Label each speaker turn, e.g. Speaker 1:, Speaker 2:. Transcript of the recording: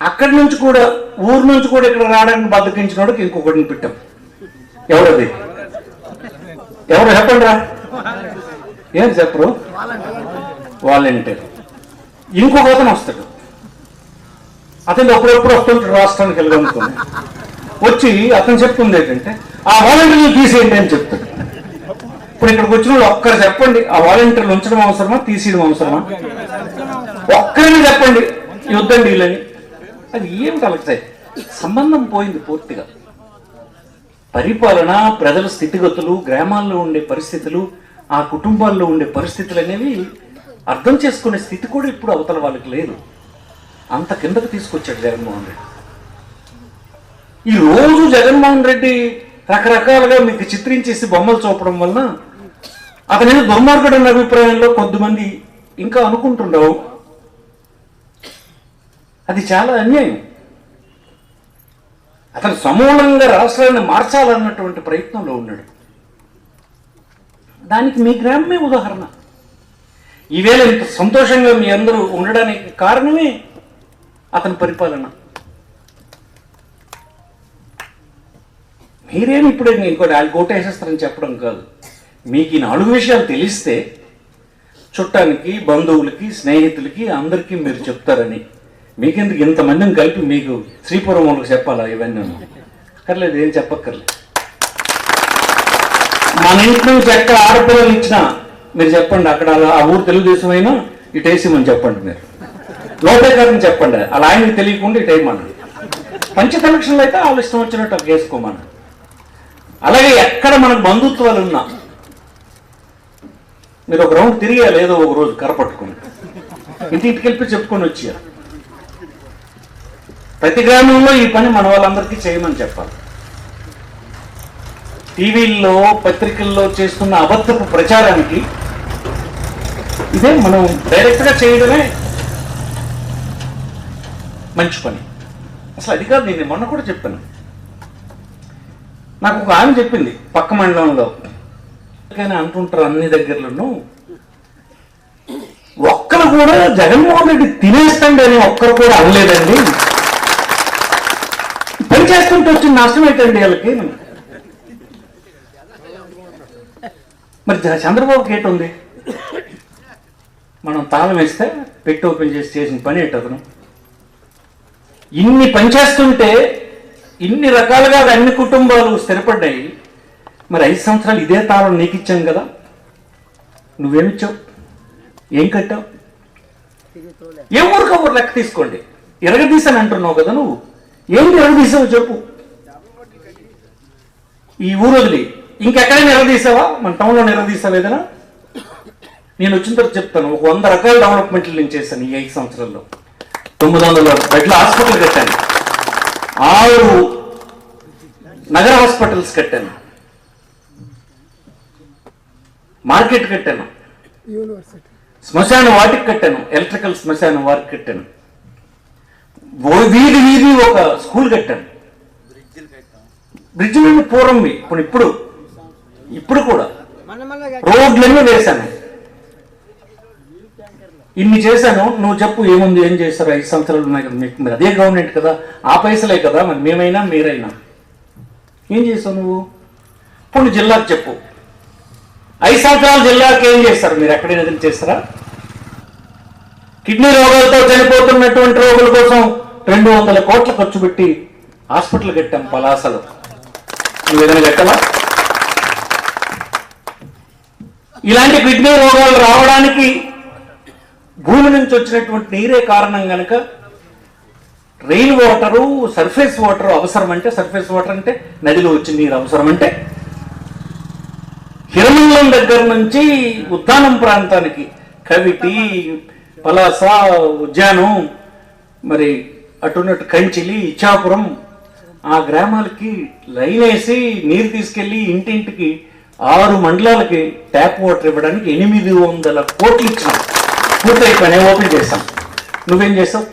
Speaker 1: అక్కడి నుంచి కూడా ఊరు నుంచి కూడా ఇక్కడ రావడానికి బద్దకించిన వాడికి ఇంకొకటిని పెట్టాం. ఎవరది? ఎవరు చెప్పండి రా ఏం చెప్పరు? వాలంటీర్. ఇంకొక అతను వస్తాడు. అతను అప్పుడప్పుడు వస్తుంటాడు రాష్ట్రానికి వెళ్ళగలుగుతుంది వచ్చి అతను చెప్తుంది ఏంటంటే ఆ వాలంటీర్ని తీసేయండి అని చెప్తాడు. ఇప్పుడు ఇక్కడికి వచ్చిన వాళ్ళు ఒక్కరు చెప్పండి ఆ వాలంటీర్లు ఉంచడం అవసరమా? తీసేయడం అవసరమా? ఒక్కరిని చెప్పండి యుద్ధం డీలని అది ఏం కలుగుతాయి సంబంధం పోయింది పూర్తిగా. పరిపాలన ప్రజల స్థితిగతులు గ్రామాల్లో ఉండే పరిస్థితులు ఆ కుటుంబాల్లో ఉండే పరిస్థితులు అనేవి అర్థం చేసుకునే స్థితి కూడా ఇప్పుడు అవతల వాళ్ళకి లేదు. అంత కిందకు తీసుకొచ్చాడు జగన్మోహన్ రెడ్డి. ఈ రోజు జగన్మోహన్ రెడ్డి రకరకాలుగా మీకు చిత్రించేసి బొమ్మలు చూపడం వలన అతని దుర్మార్గుడు అన్న అభిప్రాయంలో కొద్దిమంది ఇంకా అనుకుంటుండవు. అది చాలా అన్యాయం. అతను సమూలంగా రాష్ట్రాన్ని మార్చాలన్నటువంటి ప్రయత్నంలో ఉన్నాడు. దానికి మీ గ్రామమే ఉదాహరణ. ఈవేళ ఇంత సంతోషంగా మీ అందరూ ఉండడానికి కారణమే అతని పరిపాలన. మీరేమి ఇప్పుడే ఇంకోటి వాళ్ళు కోటేసేస్తారని చెప్పడం కాదు. మీకు ఈ నాలుగు విషయాలు తెలిస్తే చుట్టానికి బంధువులకి స్నేహితులకి అందరికీ మీరు చెప్తారని. మీకెందుకు ఇంతమందిని కలిపి మీకు శ్రీపురం వాళ్ళకి చెప్పాలా ఇవన్నీ? అక్కర్లేదు ఏం చెప్పక్కర్లేదు. మన ఇంటి నుంచి ఎక్కడ ఆడపిల్లలు ఇచ్చినా మీరు చెప్పండి అక్కడ ఆ ఊరు తెలుగుదేశం అయినా ఇటు వేసేమని చెప్పండి మీరు. లోపేకారని చెప్పండి అలా ఆయనకి తెలియకుండా ఇటు వేయమని పంచ కనెక్షన్లు అయితే వాళ్ళు ఇష్టం వచ్చినట్టు అక్కడ వేసుకోమని అలాగే ఎక్కడ మనకు బంధుత్వాలు ఉన్నా మీరు ఒక రౌండ్ తిరిగాలి ఏదో ఒక రోజు కరపట్టుకుని. ఇంటింటికి వెళ్ళి చెప్పుకొని వచ్చారు ప్రతి గ్రామంలో ఈ పని మన వాళ్ళందరికీ చేయమని చెప్పాలి. టీవీల్లో పత్రికల్లో చేస్తున్న అబద్ధపు ప్రచారానికి ఇదే మనం డైరెక్ట్గా చేయడమే మంచి పని. అసలు అది కాదు నేను మొన్న కూడా చెప్పాను. నాకు ఒక ఆమె చెప్పింది పక్క మండలంలో. కానీ అంటుంటారు అన్ని దగ్గరలోనూ ఒక్కరు కూడా జగన్మోహన్ రెడ్డి తినేస్తండి అని ఒక్కరు కూడా అనలేదండి. పని చేస్తుంటే వచ్చిన నష్టం ఏంటండి వాళ్ళకి? మరి చంద్రబాబుకి ఏంటుంది? మనం తాళం వేస్తే పెట్టి ఓపెన్ చేసి చేసిన పని ఏంటి అతను? ఇన్ని పనిచేస్తుంటే ఇన్ని రకాలుగా అన్ని కుటుంబాలు స్థిరపడ్డాయి. మరి ఐదు సంవత్సరాలు ఇదే తాళం నీకు ఇచ్చాం కదా? నువ్వేమిచ్చావు ఏం కట్టావు? ఏ ఊరికో ఊరు లెక్క తీసుకోండి. ఎరగదీసాను అంటున్నావు కదా నువ్వు. ఏంటి ఎరగదీసావు చెప్పు. ఈ ఊరు వదిలి. ఇంకెక్కడైనా ఎరగదీసావా మన టౌన్లో ఎరగదీసావు ఏదైనా నేను వచ్చిన తర్వాత చెప్తాను. ఒక వంద రకాల డెవలప్మెంట్లు నేను చేశాను ఈ ఐదు సంవత్సరాల్లో. తొమ్మిది వందల బెడ్ల హాస్పిటల్ కట్టాను. ఆరు నగర హాస్పిటల్స్ కట్టాను. మార్కెట్ కట్టాను.
Speaker 2: యూనివర్సిటీ
Speaker 1: శ్మశాన వాటికి కట్టాను. ఎలక్ట్రికల్ శ్మశాన వాటికి కట్టాను. వీధి వీధి ఒక స్కూల్ కట్టాను బ్రిడ్జ్ మీద పూర్వం ఇప్పుడు ఇప్పుడు. ఇప్పుడు కూడా. రోడ్లన్నీ వేశాను. ఇన్ని చేశాను నువ్వు చెప్పు ఏముంది ఏం చేస్తారు ఐదు సంవత్సరాలు ఉన్నాయి కదా మీకు. అదే గవర్నమెంట్ కదా ఆ పైసలే కదా మరి మేమైనా మీరైనా. ఏం చేసావు నువ్వు? ఇప్పుడు జిల్లాకు చెప్పు. ఐదు సంవత్సరాలు జిల్లాకి ఏం చేస్తారు మీరు ఎక్కడైనా చేస్తారా? కిడ్నీ రోగాలతో చనిపోతున్నటువంటి రోగుల కోసం రెండు వందల కోట్ల ఖర్చు పెట్టి హాస్పిటల్ కట్టాం పలాసలో. నువ్వు ఏదైనా కట్టవా? ఇలాంటి కిడ్నీ రోగాలు రావడానికి భూమి నుంచి వచ్చినటువంటి నీరే కారణం కనుక రెయిన్ వాటరు సర్ఫేస్ వాటర్ అవసరం అంటే సర్ఫేస్ వాటర్ అంటే నదిలో వచ్చిన నీరు అవసరం అంటే హిరమంగళం దగ్గర నుంచి ఉద్దానం ప్రాంతానికి కవిటి పలాస ఉద్యానం మరి అటున్నట్టు కంచిలి ఇచ్చాపురం. ఆ గ్రామాలకి లైన్ వేసి నీరు తీసుకెళ్ళి ఇంటింటికి ఆరు మండలాలకి ట్యాప్ వాటర్ ఇవ్వడానికి ఎనిమిది వందల కోట్లు ఇచ్చాం పూర్తయిపోయినాయి ఓపెన్ చేస్తాం నువ్వేం చేస్తావు